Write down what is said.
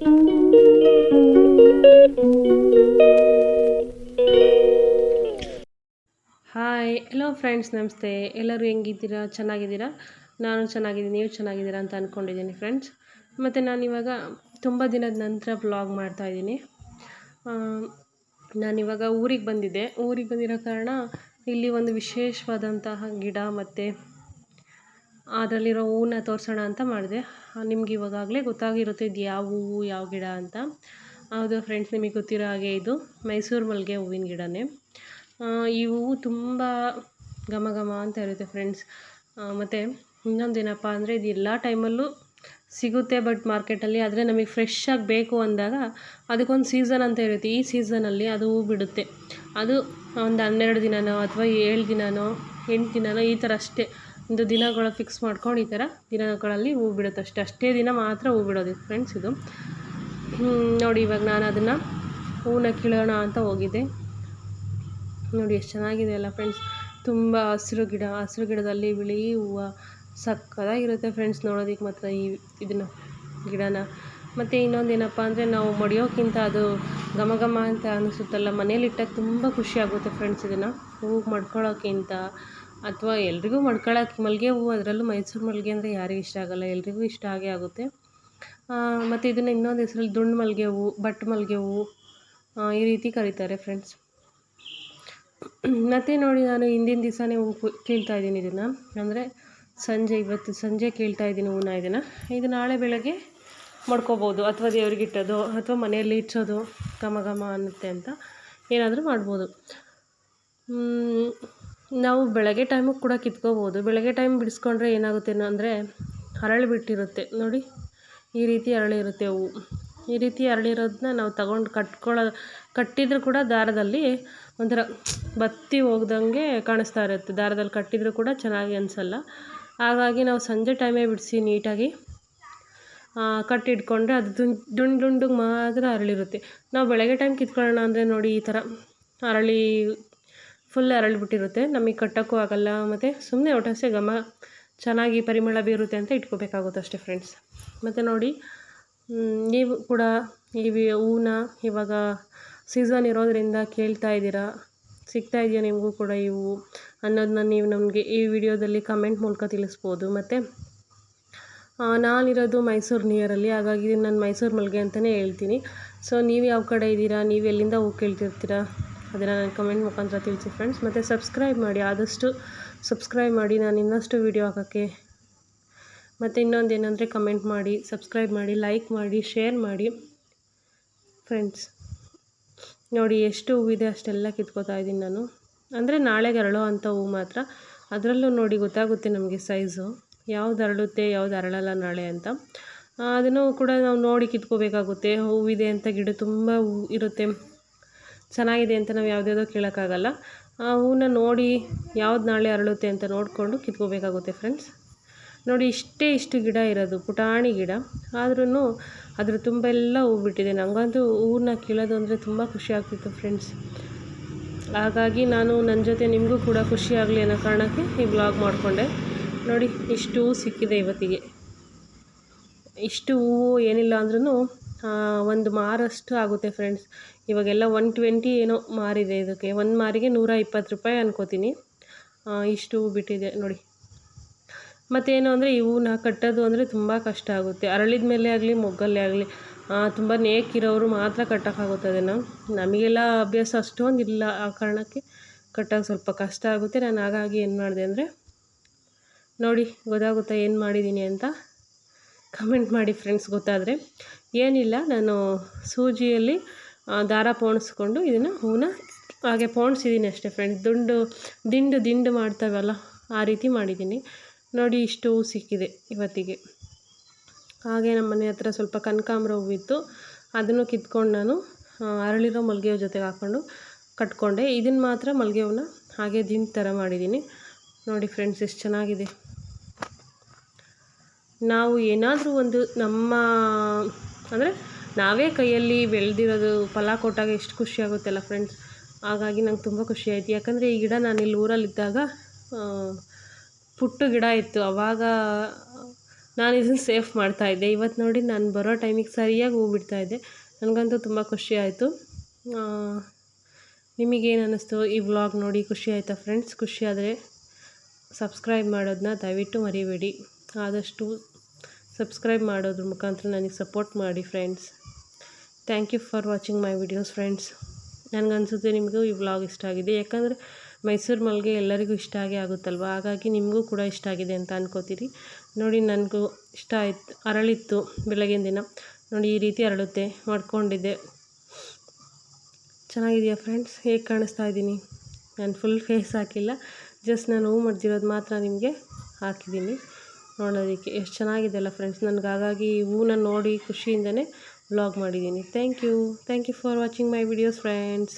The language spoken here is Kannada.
ಹಾಯ್ ಹಲೋ ಫ್ರೆಂಡ್ಸ್ ನಮಸ್ತೆ. ಎಲ್ಲರೂ ಹೆಂಗಿದ್ದೀರಾ? ಚೆನ್ನಾಗಿದ್ದೀರಾ? ನಾನು ಚೆನ್ನಾಗಿದ್ದೀನಿ, ನೀವು ಚೆನ್ನಾಗಿದ್ದೀರಾ ಅಂತ ಅಂದ್ಕೊಂಡಿದ್ದೀನಿ ಫ್ರೆಂಡ್ಸ್ ಮತ್ತು ನಾನಿವಾಗ ತುಂಬ ದಿನದ ನಂತರ ಬ್ಲಾಗ್ ಮಾಡ್ತಾಯಿದ್ದೀನಿ ನಾನಿವಾಗ ಊರಿಗೆ ಬಂದಿದ್ದೆ. ಊರಿಗೆ ಬಂದಿರೋ ಕಾರಣ ಇಲ್ಲಿ ಒಂದು ವಿಶೇಷವಾದಂತಹ ಗಿಡ ಮತ್ತು ಅದರಲ್ಲಿರೋ ಹೂವನ್ನ ತೋರಿಸೋಣ ಅಂತ ಮಾಡಿದೆ. ನಿಮ್ಗೆ ಇವಾಗಲೇ ಗೊತ್ತಾಗಿರುತ್ತೆ ಇದು ಯಾವ ಹೂವು, ಯಾವ ಗಿಡ ಅಂತ. ಹೌದು ಫ್ರೆಂಡ್ಸ್ ನಿಮಗೆ ಗೊತ್ತಿರೋ ಹಾಗೆ ಇದು ಮೈಸೂರು ಮಲ್ಲಿಗೆ ಹೂವಿನ ಗಿಡನೇ. ಈ ಹೂವು ತುಂಬ ಘಮ ಘಮ ಅಂತ ಇರುತ್ತೆ ಫ್ರೆಂಡ್ಸ್ ಮತ್ತು ಇನ್ನೊಂದೇನಪ್ಪ ಅಂದರೆ ಇದು ಎಲ್ಲ ಟೈಮಲ್ಲೂ ಸಿಗುತ್ತೆ ಬಟ್ ಮಾರ್ಕೆಟಲ್ಲಿ ಆದರೆ ನಮಗೆ ಫ್ರೆಶ್ ಆಗಿ ಬೇಕು ಅಂದಾಗ ಅದಕ್ಕೊಂದು ಸೀಸನ್ ಅಂತ ಇರುತ್ತೆ. ಈ ಸೀಸನಲ್ಲಿ ಅದು ಹೂ ಬಿಡುತ್ತೆ. ಅದು ಒಂದು ಹನ್ನೆರಡು ದಿನನೋ ಅಥವಾ ಏಳು ದಿನನೋ, ಎಂಟು ದಿನನೋ ಈ ಥರ ಅಷ್ಟೇ. ಒಂದು ದಿನಗಳು ಫಿಕ್ಸ್ ಮಾಡ್ಕೊಂಡು ಈ ಥರ ದಿನಗಳಲ್ಲಿ ಹೂ ಬಿಡುತ್ತೆ ಅಷ್ಟೇ. ಅಷ್ಟೇ ದಿನ ಮಾತ್ರ ಹೂ ಬಿಡೋದು ಫ್ರೆಂಡ್ಸ್ ಇದು. ನೋಡಿ ಇವಾಗ ನಾನು ಅದನ್ನು ಹೂನ ಕೀಳೋಣ ಅಂತ ಹೋಗಿದ್ದೆ. ನೋಡಿ ಎಷ್ಟು ಚೆನ್ನಾಗಿದೆ ಅಲ್ಲ ಫ್ರೆಂಡ್ಸ್ ತುಂಬ ಹಸಿರು ಗಿಡ, ಹಸಿರು ಗಿಡದಲ್ಲಿ ಬಿಳಿ ಹೂವು ಸಕ್ಕದಾಗಿರುತ್ತೆ ಫ್ರೆಂಡ್ಸ್ ನೋಡೋದಕ್ಕೆ ಮಾತ್ರ ಈ ಇದನ್ನು, ಗಿಡನ. ಮತ್ತು ಇನ್ನೊಂದು ಏನಪ್ಪ ಅಂದರೆ ನಾವು ಮಡಿಯೋಕ್ಕಿಂತ ಅದು ಘಮ ಘಮ ಅಂತ ಅನಿಸುತ್ತಲ್ಲ ಮನೇಲಿಟ್ಟಾಗ ತುಂಬ ಖುಷಿ ಆಗುತ್ತೆ ಫ್ರೆಂಡ್ಸ್ ಇದನ್ನು. ಹೂವು ಮಡ್ಕೊಳ್ಳೋಕ್ಕಿಂತ ಅಥವಾ ಎಲ್ರಿಗೂ ಮಡ್ಕೊಳ್ಳೋಕೆ ಮಲ್ಲಿಗೆ ಹೂವು, ಅದರಲ್ಲೂ ಮೈಸೂರು ಮಲ್ಲಿಗೆ ಅಂದರೆ ಯಾರಿಗೂ ಇಷ್ಟ ಆಗಲ್ಲ, ಎಲ್ರಿಗೂ ಇಷ್ಟ ಆಗೇ ಆಗುತ್ತೆ. ಮತ್ತು ಇದನ್ನು ಇನ್ನೊಂದು ಹೆಸರಲ್ಲಿ ದುಂಡು ಮಲ್ಲಿಗೆ ಹೂವು ಬಟ್ ಮಲ್ಲಿಗೆ ಹೂವು ಈ ರೀತಿ ಕರೀತಾರೆ ಫ್ರೆಂಡ್ಸ್ ಮತ್ತು ನೋಡಿ ನಾನು ಹಿಂದಿನ ದಿವಸನೇ ಹೂವು ಕೀಳ್ತಾ ಇದ್ದೀನಿ ಇದನ್ನು. ಅಂದರೆ ಸಂಜೆ ಇವತ್ತು, ಸಂಜೆ ಕೀಳ್ತಾ ಇದ್ದೀನಿ ಹೂನ ಇದನ್ನು. ಇದು ನಾಳೆ ಬೆಳಗ್ಗೆ ಮಾಡ್ಕೋಬೋದು, ಅಥವಾ ದೇವ್ರಿಗೆ ಇಟ್ಟೋದು ಅಥವಾ ಮನೆಯಲ್ಲಿ ಇಚ್ಚೋದು, ಘಮ ಘಮ ಅನ್ನುತ್ತೆ ಅಂತ ಏನಾದರೂ ಮಾಡ್ಬೋದು. ನಾವು ಬೆಳಗ್ಗೆ ಟೈಮಿಗೆ ಕೂಡ ಕಿತ್ಕೋಬೋದು. ಬೆಳಗ್ಗೆ ಟೈಮ್ ಬಿಡಿಸ್ಕೊಂಡ್ರೆ ಏನಾಗುತ್ತೆ ಅಂದರೆ ಹರಳು ಬಿಟ್ಟಿರುತ್ತೆ. ನೋಡಿ, ಈ ರೀತಿ ಅರಳಿರುತ್ತೆ ಹೂವು ಈ ರೀತಿ ಅರಳಿರೋದನ್ನ ನಾವು ತಗೊಂಡು ಕಟ್ಕೊಳ್ಳೋ ಕಟ್ಟಿದರೂ ಕೂಡ ದಾರದಲ್ಲಿ ಒಂಥರ ಬತ್ತಿ ಹೋಗ್ದಂಗೆ ಕಾಣಿಸ್ತಾ ಇರುತ್ತೆ. ದಾರದಲ್ಲಿ ಕಟ್ಟಿದರೂ ಕೂಡ ಚೆನ್ನಾಗಿ ಅನಿಸಲ್ಲ. ಹಾಗಾಗಿ ನಾವು ಸಂಜೆ ಟೈಮೇ ಬಿಡಿಸಿ ನೀಟಾಗಿ ಕಟ್ಟಿಟ್ಕೊಂಡ್ರೆ ಅದು ದುಂಡು ಮಾತ್ರ ಅರಳಿರುತ್ತೆ. ನಾವು ಬೆಳಗ್ಗೆ ಟೈಮ್ ಕಿತ್ಕೊಳ್ಳೋಣ ಅಂದರೆ ನೋಡಿ ಈ ಥರ ಅರಳಿ ಫುಲ್ ಅರಳಿಬಿಟ್ಟಿರುತ್ತೆ. ನಮಗೆ ಕಟ್ಟೋಕ್ಕೂ ಆಗಲ್ಲ, ಮತ್ತು ಸುಮ್ಮನೆ ಒಟ್ಟಾಸೆ ಘಮ, ಚೆನ್ನಾಗಿ ಪರಿಮಳ ಬೀರುತ್ತೆ ಅಂತ ಇಟ್ಕೋಬೇಕಾಗುತ್ತೆ ಅಷ್ಟೇ ಫ್ರೆಂಡ್ಸ್ ಮತ್ತು ನೋಡಿ ನೀವು ಕೂಡ ಈ ಹೂನ ಇವಾಗ ಸೀಸನ್ ಇರೋದರಿಂದ ಕೇಳ್ತಾ ಇದ್ದೀರಾ? ಸಿಗ್ತಾ ಇದೆಯಾ ನಿಮಗೂ ಕೂಡ ಈ ಹೂವು ಅನ್ನೋದನ್ನ ನೀವು ನಮಗೆ ಈ ವಿಡಿಯೋದಲ್ಲಿ ಕಮೆಂಟ್ ಮೂಲಕ ತಿಳಿಸ್ಬೋದು. ಮತ್ತು ನಾನಿರೋದು ಮೈಸೂರು ನಿಯರಲ್ಲಿ ಹಾಗಾಗಿ ನಾನು ಮೈಸೂರು ಮಲ್ಗೆ ಅಂತಲೇ ಹೇಳ್ತೀನಿ. ಸೊ ನೀವು ಯಾವ ಕಡೆ ಇದ್ದೀರಾ? ನೀವು ಎಲ್ಲಿಂದ ಹೂ ಕೇಳ್ತಿರ್ತೀರಾ? ಅದನ್ನು ನಾನು ಕಮೆಂಟ್ ಮುಖಾಂತರ ತಿಳಿಸಿ ಫ್ರೆಂಡ್ಸ್ ಮತ್ತು ಸಬ್ಸ್ಕ್ರೈಬ್ ಮಾಡಿ, ಆದಷ್ಟು ಸಬ್ಸ್ಕ್ರೈಬ್ ಮಾಡಿ. ನಾನು ಇನ್ನಷ್ಟು ವೀಡಿಯೋ ಹಾಕೋಕ್ಕೆ. ಮತ್ತು ಇನ್ನೊಂದು ಏನಂದರೆ ಕಮೆಂಟ್ ಮಾಡಿ ಸಬ್ಸ್ಕ್ರೈಬ್ ಮಾಡಿ ಲೈಕ್ ಮಾಡಿ ಶೇರ್ ಮಾಡಿ. ಫ್ರೆಂಡ್ಸ್ ನೋಡಿ ಎಷ್ಟು ಹೂವಿದೆ ಅಷ್ಟೆಲ್ಲ ಕಿತ್ಕೋತಾ ಇದ್ದೀನಿ ನಾನು. ಅಂದರೆ ನಾಳೆಗೆ ಅರಳೋ ಅಂಥ ಹೂವು ಮಾತ್ರ. ಅದರಲ್ಲೂ ನೋಡಿ ಗೊತ್ತಾಗುತ್ತೆ ನಮಗೆ ಸೈಜು ಯಾವ್ದು ಅರಳುತ್ತೆ, ಯಾವ್ದು ಅರಳಲ್ಲ ನಾಳೆ ಅಂತ. ಅದನ್ನು ಕೂಡ ನಾವು ನೋಡಿ ಕಿತ್ಕೋಬೇಕಾಗುತ್ತೆ. ಹೂವಿದೆ ಅಂತ ಗಿಡ ತುಂಬ ಹೂ ಇರುತ್ತೆ. ಚೆನ್ನಾಗಿದೆ ಅಂತ ನಾವು ಯಾವುದ್ಯಾವುದೋ ಕೇಳೋಕ್ಕಾಗಲ್ಲ. ಆ, ಹೂವನ್ನ ನೋಡಿ ಯಾವ್ದು ನಾಳೆ ಅರಳುತ್ತೆ ಅಂತ ನೋಡಿಕೊಂಡು ಕಿತ್ಕೋಬೇಕಾಗುತ್ತೆ ಫ್ರೆಂಡ್ಸ್ ನೋಡಿ, ಇಷ್ಟೇ ಇಷ್ಟು ಗಿಡ ಇರೋದು, ಪುಟಾಣಿ ಗಿಡ. ಆದ್ರೂ ಅದ್ರ ತುಂಬ ಎಲ್ಲ ಹೂ ಬಿಟ್ಟಿದೆ. ನನಗಂತೂ ಹೂವನ್ನ ಕೀಳೋದು ಅಂದರೆ ತುಂಬ ಖುಷಿ ಆಗ್ತಿತ್ತು ಫ್ರೆಂಡ್ಸ್ ಹಾಗಾಗಿ ನಾನು ನನ್ನ ಜೊತೆ ನಿಮಗೂ ಕೂಡ ಖುಷಿ ಆಗಲಿ ಅನ್ನೋ ಕಾರಣಕ್ಕೆ ಈ ಬ್ಲಾಗ್ ಮಾಡಿಕೊಂಡೆ. ನೋಡಿ, ಇಷ್ಟು ಹೂ ಸಿಕ್ಕಿದೆ ಇವತ್ತಿಗೆ. ಇಷ್ಟು ಹೂವು ಏನಿಲ್ಲ ಅಂದ್ರೂ ಒಂದು ಮಾರಷ್ಟು ಆಗುತ್ತೆ ಫ್ರೆಂಡ್ಸ್ ಇವಾಗೆಲ್ಲ ಒನ್ ಟ್ವೆಂಟಿ ಏನೋ ಮಾರಿದೆ ಇದಕ್ಕೆ. ಒಂದು ಮಾರಿಗೆ ನೂರ ಇಪ್ಪತ್ತು ರೂಪಾಯಿ ಅನ್ಕೋತೀನಿ. ಇಷ್ಟು ಬಿಟ್ಟಿದೆ ನೋಡಿ. ಮತ್ತೇನು ಅಂದರೆ ಇವು ನಾ ಕಟ್ಟೋದು ಅಂದರೆ ತುಂಬ ಕಷ್ಟ ಆಗುತ್ತೆ. ಅರಳಿದ ಮೇಲೆ ಆಗಲಿ, ಮೊಗ್ಗಲ್ಲೇ ಆಗಲಿ ತುಂಬ ನೇಕಿರೋರು ಮಾತ್ರ ಕಟ್ಟೋಕ್ಕಾಗುತ್ತೆ ಅದನ್ನು. ನಮಗೆಲ್ಲ ಅಭ್ಯಾಸ ಅಷ್ಟೊಂದು ಇಲ್ಲ ಆ ಕಾರಣಕ್ಕೆ ಕಟ್ಟೋಕೆ ಸ್ವಲ್ಪ ಕಷ್ಟ ಆಗುತ್ತೆ. ನಾನು ಹಾಗಾಗಿ ಏನು ಮಾಡಿದೆ ಅಂದರೆ ನೋಡಿ, ಗೊತ್ತಾಗುತ್ತಾ ಏನು ಮಾಡಿದ್ದೀನಿ ಅಂತ. ಕಮೆಂಟ್ ಮಾಡಿ ಫ್ರೆಂಡ್ಸ್ ಗೊತ್ತಾದರೆ, ಏನಿಲ್ಲ, ನಾನು ಸೂಜಿಯಲ್ಲಿ ದಾರ ಪೋಣಿಸ್ಕೊಂಡು ಇದನ್ನು ಹೂವನ್ನ ಹಾಗೆ ಪೋಣಿಸಿದ್ದೀನಿ ಅಷ್ಟೇ ಫ್ರೆಂಡ್ಸ್ ದುಂಡು, ದಿಂಡು ದಿಂಡು ಮಾಡ್ತಾವಲ್ಲ, ಆ ರೀತಿ ಮಾಡಿದ್ದೀನಿ ನೋಡಿ ಇಷ್ಟು ಹೂ ಸಿಕ್ಕಿದೆ ಇವತ್ತಿಗೆ. ಹಾಗೆ ನಮ್ಮ ಮನೆ ಹತ್ರ ಸ್ವಲ್ಪ ಕನಕಾಂಬ್ರ ಹೂವಿತ್ತು. ಅದನ್ನು ಕಿತ್ಕೊಂಡು ನಾನು ಅರಳಿರೋ ಮಲ್ಲಿಗೆ ಹೂ ಜೊತೆಗೆ ಹಾಕ್ಕೊಂಡು ಕಟ್ಕೊಂಡೆ. ಇದನ್ನು ಮಾತ್ರ ಮಲ್ಲಿಗೆ ಹೂವನ್ನ ಹಾಗೆ ದಿಂಡು ಥರ ಮಾಡಿದ್ದೀನಿ ನೋಡಿ ಫ್ರೆಂಡ್ಸ್ ಎಷ್ಟು ಚೆನ್ನಾಗಿದೆ. ನಾವು ಏನಾದರೂ ಒಂದು ನಮ್ಮ, ಅಂದರೆ ನಾವೇ ಕೈಯಲ್ಲಿ ಬೆಳೆದಿರೋದು ಫಲ ಕೊಟ್ಟಾಗ ಎಷ್ಟು ಖುಷಿ ಆಗುತ್ತಲ್ಲ ಫ್ರೆಂಡ್ಸ್ ಹಾಗಾಗಿ ನಂಗೆ ತುಂಬ ಖುಷಿ ಆಯಿತು. ಯಾಕಂದರೆ ಈ ಗಿಡ ನಾನು ಇಲ್ಲಿ ಊರಲ್ಲಿದ್ದಾಗ ಪುಟ್ಟು ಗಿಡ ಇತ್ತು. ಆವಾಗ ನಾನು ಇದನ್ನು ಸೇಫ್ ಮಾಡ್ತಾಯಿದ್ದೆ ಇವತ್ತು ನೋಡಿ ನಾನು ಬರೋ ಟೈಮಿಗೆ ಸರಿಯಾಗಿ ಹೂ ಬಿಡ್ತಾಯಿದ್ದೆ ನನಗಂತೂ ತುಂಬ ಖುಷಿ ಆಯಿತು. ನಿಮಗೇನು ಅನ್ನಿಸ್ತು ಈ ವ್ಲಾಗ್ ನೋಡಿ? ಖುಷಿ ಆಯಿತಾ ಫ್ರೆಂಡ್ಸ್ ಖುಷಿಯಾದರೆ ಸಬ್ಸ್ಕ್ರೈಬ್ ಮಾಡೋದನ್ನ ದಯವಿಟ್ಟು ಮರಿಬೇಡಿ. ಆದಷ್ಟು ಸಬ್ಸ್ಕ್ರೈಬ್ ಮಾಡೋದ್ರ ಮುಖಾಂತರ ನನಗೆ ಸಪೋರ್ಟ್ ಮಾಡಿ friends thank you for watching my videos friends ನನಗನ್ಸುತ್ತೆ ನಿಮಗೂ ಈ ವ್ಲಾಗ್ ಇಷ್ಟ ಆಗಿದೆ. ಯಾಕಂದರೆ ಮೈಸೂರು ಮಲ್ಲಿಗೆ ಎಲ್ಲರಿಗೂ ಇಷ್ಟ ಆಗೇ ಆಗುತ್ತಲ್ವ? ಹಾಗಾಗಿ ನಿಮಗೂ ಕೂಡ ಇಷ್ಟ ಆಗಿದೆ ಅಂತ ಅನ್ಕೋತೀರಿ. ನೋಡಿ, ನನಗೂ ಇಷ್ಟ ಆಯ್ತು, ಅರಳಿತ್ತು ಬೆಳಗಿನ ದಿನ. ನೋಡಿ, ಈ ರೀತಿ ಅರಳುತ್ತೆ, ಮಾಡ್ಕೊಂಡಿದ್ದೆ. ಚೆನ್ನಾಗಿದೆಯಾ ಫ್ರೆಂಡ್ಸ್ ಹೇಗೆ ಕಾಣಿಸ್ತಾ ಇದ್ದೀನಿ? ನಾನು ಫುಲ್ ಫೇಸ್ ಹಾಕಿಲ್ಲ. ಜಸ್ಟ್ ನಾನು ಹೂ ಮಾಡ್ತಿರೋದು ಮಾತ್ರ ನಿಮಗೆ ಹಾಕಿದ್ದೀನಿ. ನೋಡೋದಕ್ಕೆ ಎಷ್ಟು ಚೆನ್ನಾಗಿದೆ ಅಲ್ಲ ಫ್ರೆಂಡ್ಸ್ ನನಗೆ ಹಾಗಾಗಿ ಈ ಹೂವನ್ನ ನೋಡಿ ಖುಷಿಯಿಂದನೇ ವ್ಲಾಗ್ ಮಾಡಿದ್ದೀನಿ. Thank you thank you for watching my videos friends